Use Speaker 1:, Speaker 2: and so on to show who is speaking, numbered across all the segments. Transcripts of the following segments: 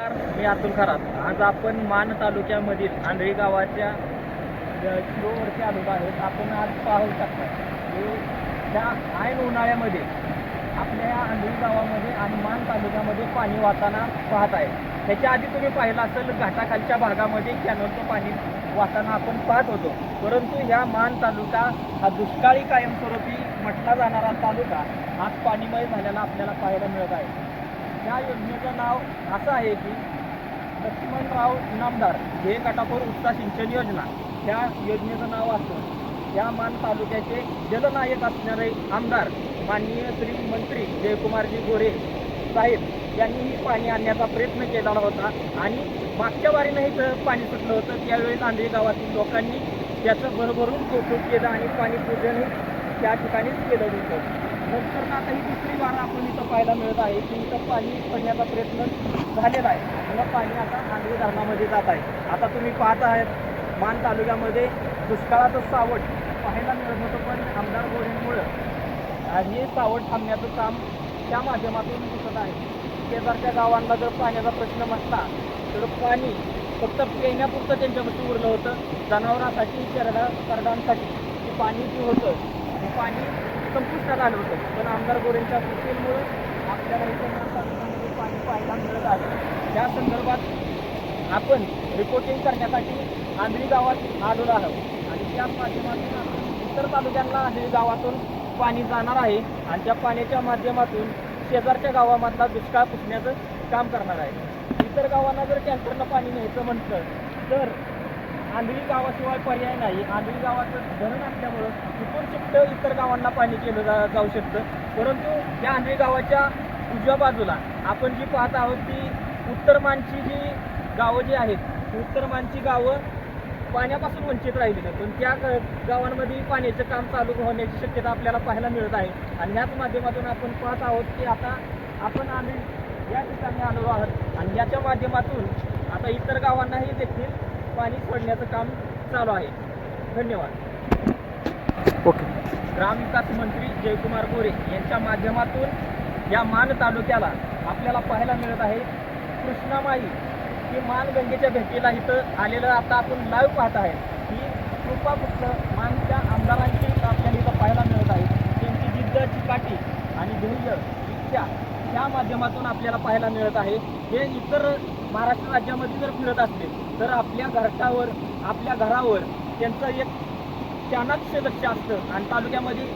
Speaker 1: नमस्कार मी अतुल खरात. आज आपण मान तालुक्यामधील आंधळी गावाच्या किलोवरती आलो आहेत. आपण आज पाहू शकता की त्या ऐन उन्हाळ्यामध्ये आपल्या या आंधळी गावामध्ये आणि मान तालुक्यामध्ये पाणी वाहताना पाहत आहे. त्याच्या आधी तुम्ही पाहिलं असेल घाटाखालच्या भागामध्ये कॅनलचं पाणी वाहताना आपण पाहत होतो. परंतु ह्या मान तालुका हा दुष्काळी कायमस्वरूपी म्हटला जाणारा तालुका आज पाणीमय झालेला आपल्याला पाहायला मिळत आहे. या योजनेचं नाव असं आहे की लक्ष्मणराव इनामदार हे कटापूर उपसा सिंचन योजना. या योजनेचं नाव असून या मान तालुक्याचे जलनायक असणारे आमदार माननीय श्री मंत्री जयकुमारजी गोरे साहेब यांनी पाणी आणण्याचा प्रयत्न केलेला होता आणि मागच्या वारीनं इथं पाणी सुटलं होतं. त्यावेळी नांदेड गावातील लोकांनी त्याचं भरभरून कौतुक केलं आणि पाणी पूजनही त्या ठिकाणीच केलं होतं. नंतर आता ही दुसरी वार आपण इथं पाहायला मिळत आहे की इथं पाणी पडण्याचा प्रयत्न झालेला आहे. आणि पाणी आता आंधळी धरणामध्ये जात आहे. आता तुम्ही पाहत आहात मान तालुक्यामध्ये दुष्काळाचं सावट पाहायला मिळत होतं पण आमदार गोरेंमुळं हे सावट थांबण्याचं काम त्या माध्यमातून दिसत आहे. शेजारच्या गावांना जर पाण्याचा प्रश्न म्हटला तर पाणी फक्त पिण्यापुरतं त्यांच्यापासून उरलं होतं. जनावरांसाठी करडा करडांसाठी ते पाणी जे होतं. ते पाणी संपुष्टात आलं होतं. पण आमदार गोरेंच्या कृतीमुळं आपल्याला इथं तालुक्यामध्ये म्हणजे पाणी पाहायला मिळत आहे. त्या संदर्भात आपण रिपोर्टिंग करण्यासाठी आंधळी गावात आलो आहोत. आणि त्या माध्यमातून इतर तालुक्यांना आंधळी गावातून पाणी जाणार आहे. आणि त्या पाण्याच्या माध्यमातून शेजारच्या गावामधला दुष्काळ पुसण्याचं काम करणार आहे. इतर गावांना जर टँकरनं पाणी न्यायचं म्हटलं तर आंधळी गावाशिवाय पर्याय नाही. आंधळी गावाचं धरण असल्यामुळं तिथून शिफ्ट इतर गावांना पाणी केलं जा जाऊ शकतं. परंतु या आंधळी गावाच्या उजव्या बाजूला आपण जी पाहत आहोत ती उत्तरमानची जी गावं जी आहेत ती उत्तरमानची गावं पाण्यापासून वंचित राहिलेली आहेत. पण त्या ग- गावांमध्ये पाण्याचं काम चालू होण्याची शक्यता आपल्याला पाहायला मिळत आहे. आणि ह्याच माध्यमातून आपण पाहत आहोत की आता आपण आम्ही या ठिकाणी आलो आहोत. आणि याच्या माध्यमातून आता इतर गावांनाही देखील पाणी सोडण्याचं काम चालू आहे. धन्यवाद.
Speaker 2: ओके.
Speaker 1: ग्रामविकास मंत्री जयकुमार गोरे यांच्या माध्यमातून या मान तालुक्याला आपल्याला पाहायला मिळत आहे. कृष्णामाई ही मान गंगेच्या भेटीला इथं आलेलं आता आपण लाईव्ह पाहत आहे. ही कृपा मानच्या आमदारांची आपल्याला इथं पाहायला मिळत आहे. त्यांची जिद्द चिकाटी आणि धैर्य इच्छा त्या माध्यमातून आपल्याला पाहायला मिळत आहे. हे इतर महाराष्ट्र राज्यामध्ये जर फिरत असले तर आपल्या घरटावर आपल्या घरावर त्यांचं एक चाणाक्ष लक्ष असतं. आणि तालुक्यामध्ये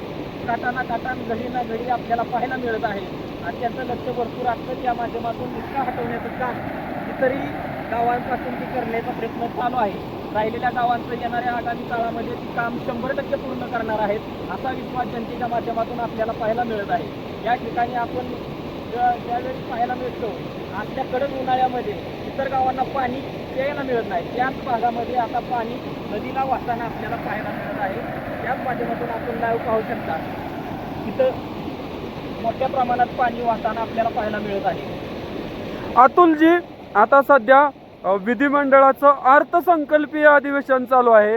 Speaker 1: काटाना काटान घडी ना घडी आपल्याला पाहायला मिळत आहे. आणि त्यांचं लक्ष भरपूर असतं. त्या माध्यमातून इतका हटवण्याचं काम इतरही गावांपासून ते करण्याचा प्रयत्न चालू आहे. राहिलेल्या गावांचं येणाऱ्या आगामी काळामध्ये ती काम शंभर टक्के पूर्ण करणार आहेत असा विश्वास जनतेच्या माध्यमातून आपल्याला पाहायला मिळत आहे. या ठिकाणी आपण ज्यावेळी पाहायला मिळतो आपल्या कडक उन्हाळ्यामध्ये इतर गावांना पाणी प्यायला मिळत नाही. त्याच भागामध्ये आता पाणी नदीला वाहताना आपल्याला पाहायला मिळत आहे. त्याच माध्यमातून आपण लाईव्ह पाहू शकता. इथं मोठ्या प्रमाणात पाणी वाहताना आपल्याला पाहायला मिळत आहे.
Speaker 2: अतुलजी आता सध्या विधिमंडळाचं अर्थसंकल्पीय अधिवेशन चालू आहे.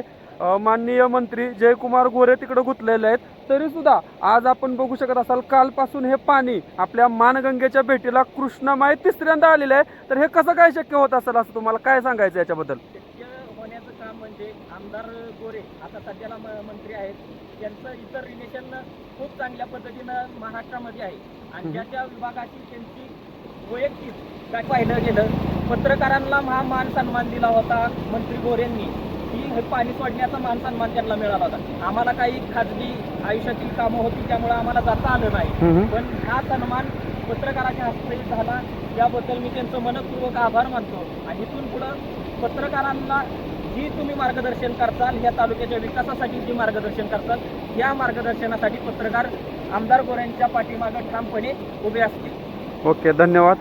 Speaker 2: माननीय मंत्री जयकुमार गोरे तिकडे गुंतलेले आहेत. तरी सुद्धा आज आपण बघू शकत असाल कालपासून हे पाणी आपल्या मानगंगेच्या भेटीला कृष्णामाई तिसऱ्यांदा आलेलं आहे. तर हे कसं काय शक्य होत असेल असं तुम्हाला काय सांगायचं याच्याबद्दल?
Speaker 1: होण्याचं काम म्हणजे आमदार गोरे आता सध्याला मंत्री आहेत त्यांचं इतर रिलेशन खूप चांगल्या पद्धतीनं महाराष्ट्रामध्ये आहे. आणि. ज्या त्या विभागाची त्यांची वैयक्तिक काय पाहिलं गेलं पत्रकारांना हा मान सन्मान दिला होता मंत्री गोरेंनी. की हे पाणी सोडण्याचा मान सन्मान त्यांना मिळाला होता. आम्हाला काही खाजगी आयुष्यातील कामं होती त्यामुळे आम्हाला जाता आलं नाही. पण हा सन्मान पत्रकाराच्या हस्ते झाला. याबद्दल मी त्यांचं मनपूर्वक आभार मानतो. आणि इथून पुढं पत्रकारांना जी तुम्ही मार्गदर्शन करताल ह्या तालुक्याच्या विकासासाठी जी मार्गदर्शन करताल या मार्गदर्शनासाठी पत्रकार आमदार गोऱ्यांच्या पाठीमागं ठामपणे उभे असतील.
Speaker 2: ओके धन्यवाद.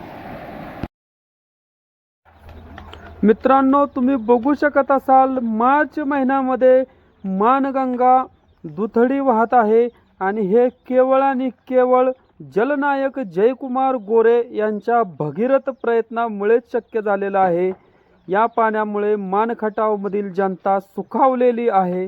Speaker 2: मित्रांनो तुम्ही बघू शकत असाल मार्च महिन्यामध्ये मानगंगा दुथडी वाहत आहे आणि हे केवळ आणि केवळ जलनायक जयकुमार गोरे यांच्या भगीरथ प्रयत्नामुळेच शक्य झालेलं आहे. या पाण्यामुळे मानखटावमधील जनता सुखावलेली आहे.